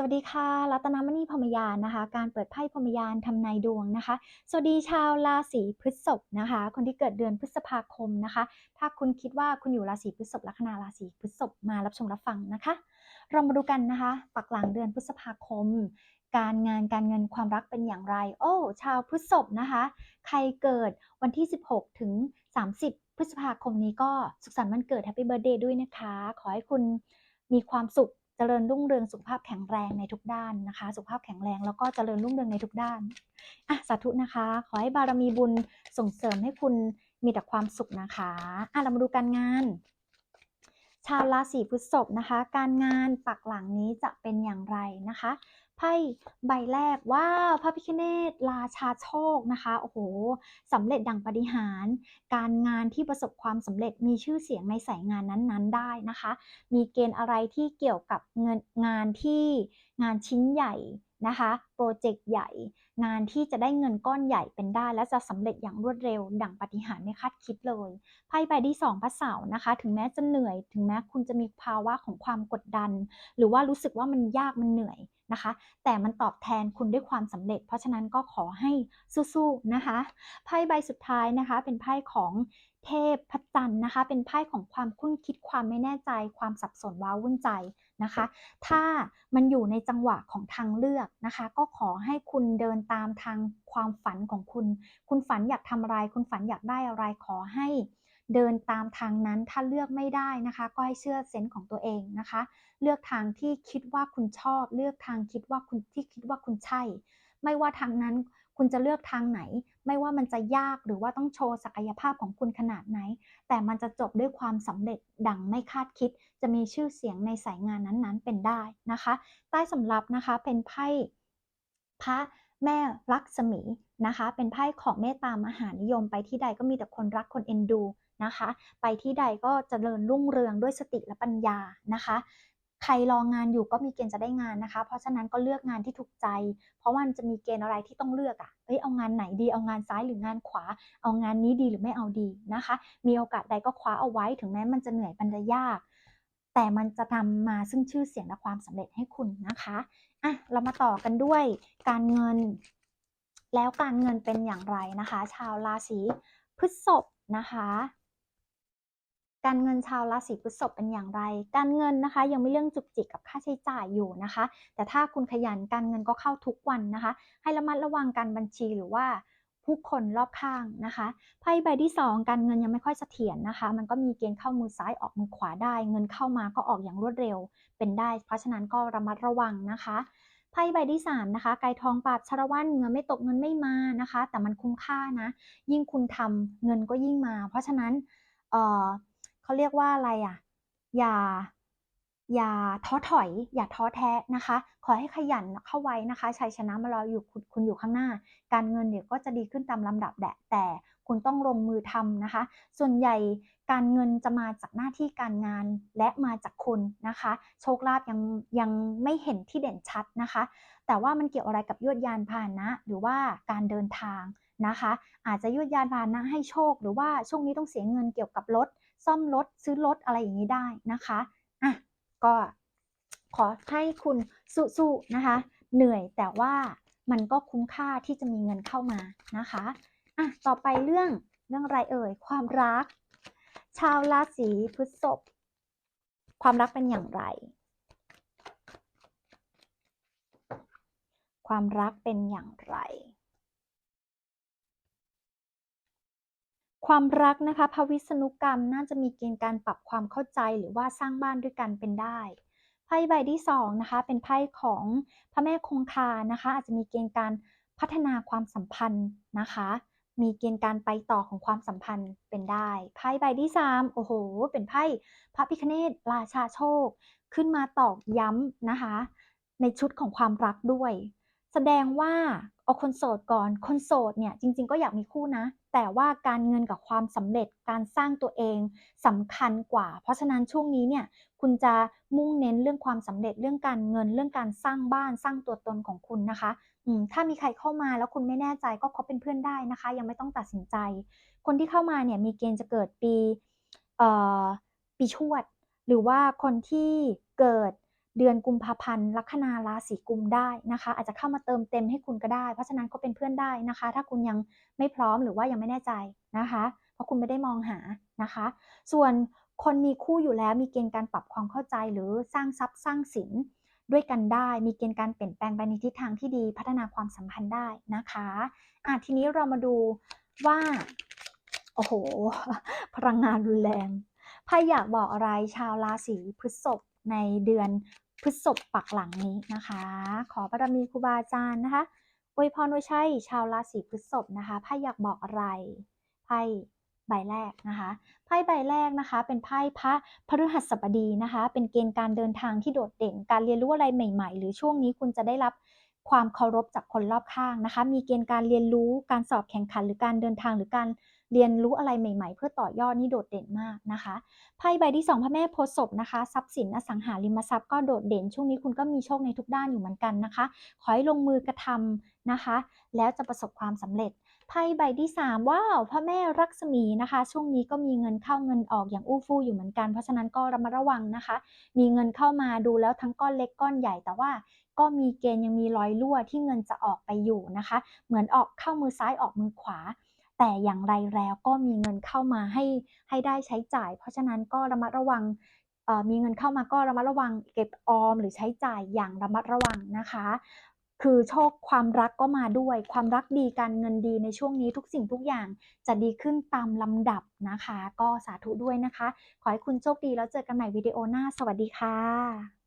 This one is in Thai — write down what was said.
สวัสดีค่ะ รัตนมณีพรหมยานนะคะ การเปิดไพ่พรหมยานทำนายดวงนะคะ สวัสดีชาวราศีพฤษภนะคะ คนที่เกิดเดือนพฤษภาคมนะคะ ถ้าคุณคิดว่าคุณอยู่ราศีพฤษภลัคนาราศีพฤษภมารับชมรับฟังนะคะ เรามาดูกันนะคะ ปักหลังเดือนพฤษภาคม การงานการเงินความรักเป็นอย่างไร โอ้ ชาวพฤษภนะคะ ใครเกิดวันที่ 16 ถึง 30 พฤษภาคมนี้ก็สุขสันต์วันเกิดแฮปปี้เบิร์เดย์ด้วยนะคะ ขอให้คุณมีความสุข เจริญรุ่งเรืองสุขภาพแข็งแรงในทุกด้านนะคะ สุขภาพแข็งแรงแล้วก็เจริญรุ่งเรืองในทุกด้านอะสาธุนะคะ ขอให้บารมีบุญส่งเสริมให้คุณมีแต่ความสุขนะคะอะเรามาดูการงาน ชาวราศีพฤษภนะคะ การงานปักหลังนี้จะเป็นอย่างไรนะคะ ไพ่ใบแรกว้าวพระพิคเนตราชาโชคนะคะโอ้โหสำเร็จดังปาฏิหาร การงานที่ประสบความสำเร็จมีชื่อเสียงในสายงานนั้นๆ ได้นะคะ มีเกณฑ์อะไรที่เกี่ยวกับเงินงานที่งานชิ้นใหญ่นะคะ โปรเจกต์ใหญ่ งานที่จะได้เงินก้อนใหญ่เป็นได้ และจะสำเร็จอย่างรวดเร็ว ดังปฏิหารไม่คาดคิดเลยไพ่ใบที่สองพระเสาร์นะคะ ถึงแม้จะเหนื่อย ถึงแม้คุณจะมีภาวะของความกดดัน หรือว่ารู้สึกว่ามันยากมันเหนื่อยนะคะ แต่มันตอบแทนคุณด้วยความสำเร็จ เพราะฉะนั้นก็ขอให้สู้ๆนะคะไพ่ใบสุดท้ายนะคะ เป็นไพ่ของเทพพระจันทร์นะคะ เป็นไพ่ของความคุ้นคิดความไม่แน่ใจ ความสับสนว้าวุ่นใจนะคะ ถ้ามันอยู่ในจังหวะของทางเลือกนะคะ ก็ขอให้คุณเดินตามทางความฝันของคุณ คุณฝันอยากทำอะไร คุณฝันอยากได้อะไรขอให้เดินตามทางนั้นถ้าเลือกไม่ได้นะคะ ก็ให้เชื่อเซนส์ของตัวเองนะคะ เลือกทางที่คิดว่าคุณชอบ เลือกทางคิดว่าคุณที่คิดว่าคุณใช่ ไม่ว่าทางนั้นคุณจะเลือกทางไหน ไม่ว่ามันจะยากหรือว่าต้องโชว์ศักยภาพของคุณขนาดไหน แต่มันจะจบด้วยความสำเร็จดังไม่คาดคิด จะมีชื่อเสียงในสายงานนั้นๆ เป็นได้นะคะ ใต้สำรับนะคะเป็นไพ่พระ แม่รักษมีนะคะ เป็นไพ่ของเมตตามหานิยม ไปที่ใดก็มีแต่คนรักคนเอ็นดูนะคะ ไปที่ใดก็จเจริญรุ่งเรืองด้วยสติและปัญญานะคะใครรองงานอยู่ก็มีเกณฑ์จะได้งานนะคะ เพราะฉะนั้นก็เลือกงานที่ถูกใจ เพราะว่ามันจะมีเกณฑ์อะไรที่ต้องเลือกอะ่ะเอ้ยเอางานไหนดี เอางานซ้ายหรืองานขวา เอางานนี้ดีหรือไม่เอาดีนะคะ มีโอกาสใดก็คว้าเอาไว้ ถึงแม้มันจะเหนื่อยมันจะยาก แต่มันจะทำมาซึ่งชื่อเสียงและความสำเร็จให้คุณนะคะ อะเรามาต่อกันด้วยการเงิน แล้วการเงินเป็นอย่างไรนะคะ ชาวราศีพฤษภนะคะ การเงินชาวราศีพฤษภเป็นอย่างไร การเงินนะคะ ยังไม่เรื่องจุกจิกกับค่าใช้จ่ายอยู่นะคะ แต่ถ้าคุณขยันการเงินก็เข้าทุกวันนะคะ ให้ระมัดระวังการบัญชีหรือว่า ผู้คนรอบข้างนะคะไพ่ใบที่ 2 การเงินยังไม่ค่อยเสถียรนะคะ มันก็มีเกณฑ์เข้ามือซ้ายออกมือขวาได้ เงินเข้ามาก็ออกอย่างรวดเร็วเป็นได้ เพราะฉะนั้นก็ระมัดระวังนะคะไพ่ใบที่3นะคะไก่ทองปราบชารวันเงินไม่ตกเงินไม่มานะคะ แต่มันคุ้มค่านะ ยิ่งคุณทำเงินก็ยิ่งมา เพราะฉะนั้นเออเขาเรียกว่าอะไรอะ อย่า อย่าท้อถอย อย่าท้อแท้นะคะ ขอให้ขยันเข้าไว้นะคะชัยชนะมารออยู่คุณคุณอยู่ข้างหน้า การเงินเดี๋ยวก็จะดีขึ้นตามลำดับแหละแต่คุณต้องลงมือทำนะคะ ส่วนใหญ่การเงินจะมาจากหน้าที่การงานและมาจากคุณนะคะ โชคลาภยังยังไม่เห็นที่เด่นชัดนะคะ แต่ว่ามันเกี่ยวอะไรกับยวดยานพาหนะ หรือว่าการเดินทางนะคะ อาจจะยวดยานพาหนะให้โชค หรือว่าช่วงนี้ต้องเสียเงินเกี่ยวกับรถซ่อมรถซื้อรถอะไรอย่างนี้ได้นะคะ ก็ขอให้คุณสู้ๆนะคะ เหนื่อยแต่ว่ามันก็คุ้มค่าที่จะมีเงินเข้ามานะคะอะต่อไปเรื่องเรื่องอะไรเอ่ย ความรัก ชาวราศีพฤษภความรักเป็นอย่างไร ความรักเป็นอย่างไร ความรักนะคะพระวิษณุกรรมน่าจะมีเกณฑ์การปรับความเข้าใจหรือว่าสร้างบ้านด้วยกันเป็นได้ไพ่ใบที่สองนะคะเป็นไพ่ของพระแม่คงคานะคะ อาจจะมีเกณฑ์การพัฒนาความสัมพันธ์นะคะ มีเกณฑ์การไปต่อของความสัมพันธ์เป็นได้ไพ่ใบที่สามโอ้โห เป็นไพ่พระพิคเนตราชาโชค ขึ้นมาตอกย้ำนะคะ ในชุดของความรักด้วย แสดงว่าเอาคนโสดก่อน คนโสดเนี่ยจริง ๆ ก็อยากมีคู่นะ แต่ว่าการเงินกับความสำเร็จการสร้างตัวเองสำคัญกว่า เพราะฉะนั้นช่วงนี้เนี่ยคุณจะมุ่งเน้นเรื่องความสำเร็จเรื่องการเงินเรื่องการสร้างบ้านสร้างตัวตนของคุณนะคะถ้ามีใครเข้ามาแล้วคุณไม่แน่ใจก็คบเป็นเพื่อนได้นะคะ ยังไม่ต้องตัดสินใจ คนที่เข้ามาเนี่ยมีเกณฑ์จะเกิดปีปีชวด หรือว่าคนที่เกิด เดือนกุมภาพันธ์ลัคนาราศีกุมได้นะคะ อาจจะเข้ามาเติมเต็มให้คุณก็ได้ เพราะฉะนั้นก็เป็นเพื่อนได้นะคะ ถ้าคุณยังไม่พร้อมหรือว่ายังไม่แน่ใจนะคะ เพราะคุณไม่ได้มองหานะคะ ส่วนคนมีคู่อยู่แล้วมีเกณฑ์การปรับความเข้าใจหรือสร้างทรัพย์สร้างสินด้วยกันได้ มีเกณฑ์การเปลี่ยนแปลงไปในทิศทางที่ดีพัฒนาความสัมพันธ์ได้นะคะอะทีนี้เรามาดูว่าโอ้โห พลังงานรุนแรงไพ่อยากบอกอะไรชาวราศีพฤษภในเดือน พฤษภปักหลังนี้นะคะ ขอบารมีครูบาอาจารย์นะคะอวยพรว้ใช่ชาวราศีพฤษภนะคะไพ่อยากบอกอะไรไพ่ใบแรกนะคะไพ่ใบแรกนะคะ เป็นไพ่พระพฤหัสบดีนะคะ เป็นเกณฑ์การเดินทางที่โดดเด่น การเรียนรู้อะไรใหม่ ๆ หรือช่วงนี้คุณจะได้รับความเคารพจากคนรอบข้างนะคะ มีเกณฑ์การเรียนรู้การสอบแข่งขันหรือการเดินทางหรือการ เรียนรู้อะไรใหม่ ๆ เพื่อต่อยอดนี่โดดเด่นมากนะคะไพ่ใบที่ 2พระแม่โพธิ์ศพนะคะทรัพย์สินอสังหาริมทรัพย์ก็โดดเด่น ช่วงนี้คุณก็มีโชคในทุกด้านอยู่เหมือนกันนะคะ ขอให้ลงมือกระทำนะคะ แล้วจะประสบความสำเร็จไพ่ใบที่ 3 ว้าวพระแม่รักษมีนะคะ ช่วงนี้ก็มีเงินเข้าเงินออกอย่างอู้ฟู่อยู่เหมือนกัน เพราะฉะนั้นก็ระมัดระวังนะคะ มีเงินเข้ามาดูแล้วทั้งก้อนเล็กก้อนใหญ่แต่ว่าก็มีเกณฑ์ยังมีรอยรั่วที่เงินจะออกไปอยู่นะคะ เหมือนออกเข้ามือซ้ายออกมือขวา แต่อย่างไรแล้วก็มีเงินเข้ามาให้ให้ได้ใช้จ่าย เพราะฉะนั้นก็ระมัดระวังมีเงินเข้ามาก็ระมัดระวังเก็บออมหรือใช้จ่ายอย่างระมัดระวังนะคะ คือโชคความรักก็มาด้วย ความรักดีการเงินดีในช่วงนี้ทุกสิ่งทุกอย่างจะดีขึ้นตามลำดับนะคะ ก็สาธุด้วยนะคะ ขอให้คุณโชคดีแล้วเจอกันใหม่วิดีโอหน้า สวัสดีค่ะ